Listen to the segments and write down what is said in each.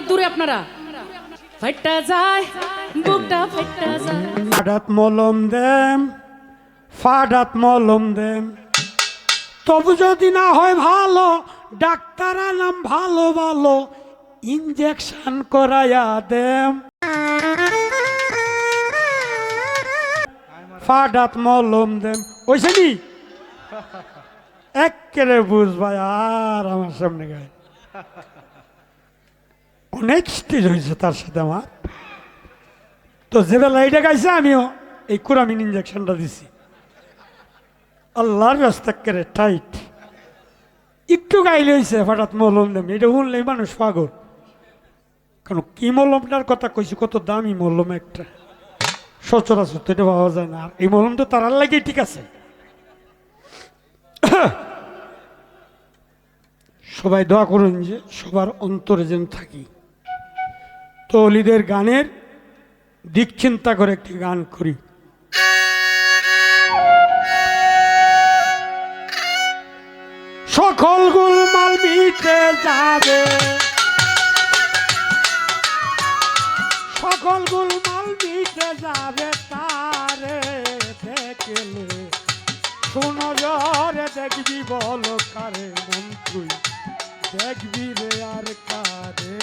অনেক দূরে আপনারা। ফাইটটা যায়, বুকটা ফাইটটা যায়। ফাডাত মলম দেম ফাডাত মলম দেম। তবু যদি না হয় ভালো ডাক্তার নাম ভালো ভালো ইঞ্জেকশন করাইয়া দেম। ফাডাত মলম দেম। ওইছে নি একেরে বুঝ ভাই, আর আমার সামনে গায়ে। অনেক স্টেজ হয়েছে তার সাথে আমার। তো যে বেলা এইটা গাইছে, আমিও এই কুরামিন ইঞ্জেকশনটা দিছি। আল্লাহর রাস্তা টাইট একটু গাইলে হয়েছে হঠাৎ মলম দাম। এটা শুনলেই মানুষ পাগল। কারণ কি মলমটার কথা কইছি, কত দামি মলম একটা। সচরাচর তো এটা পাওয়া যায় না। আর এই মলম তো তারার লাগে ঠিক আছে। সবাই দোয়া করুন যে সবার অন্তরে যেন থাকি। তো অলিদের গানের দিক চিন্তা করে একটি গান করি। সকল গুলমাল মিটে যাবে। সকল গুলমাল মিটে যাবে তারে দেখলে। শোনো জরে, দেখবি বল কারে মন তুই। দেখবি রে আর কারে।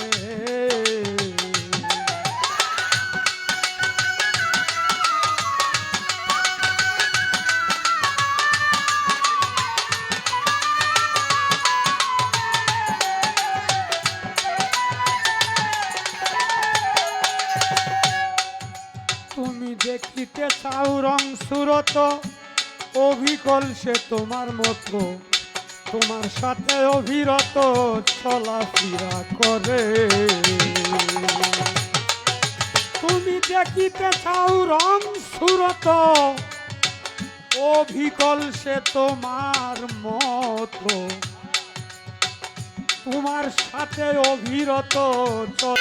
দেখিতে চাও রং সুরত, অভিকল সে তোমার মতো। তোমার সাথে অভিরত চলাফেরা করে। তুমি দেখিতে চাও রং সুরত, অভিকল সে তোমার মতো। তোমার সাথে অভিরত চল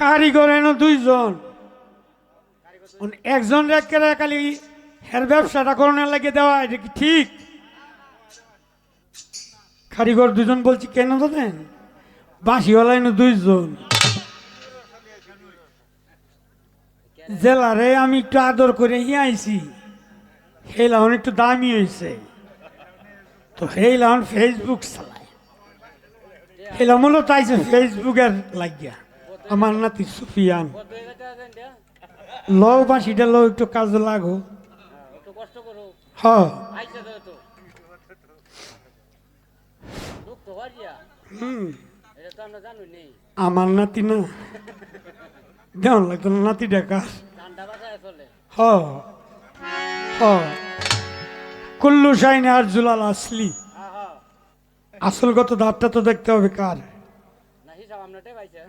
কারিগর এনো দুইজন। একজন খালি হের ব্যবসাটা করোনার লাগে দেওয়া, এটা কি ঠিক? কারিগর দুজন বলছি, কেন জানেন বাঁশিওয়ালা এনো দুইজন। জেলারে আমি একটু আদর করে হিয়ে আইছি। লাউন একটু দামি হয়েছে তো লাউন ফেসবুক চালায় এলা মূলত আইছে ফেসবুকের লাগিয়া আমার নাতি সুফিয়ান লও বাঁশিটা লও একটু কাজ লাগো আমরা নাতি না দেওয়ান লাগতো নাতি ডাকা হ শাইনে আর জুলাল আসলি আসলগত দাঁতটা তো দেখতে হবে কার? না হিসাব আমরাটাই পাইছে।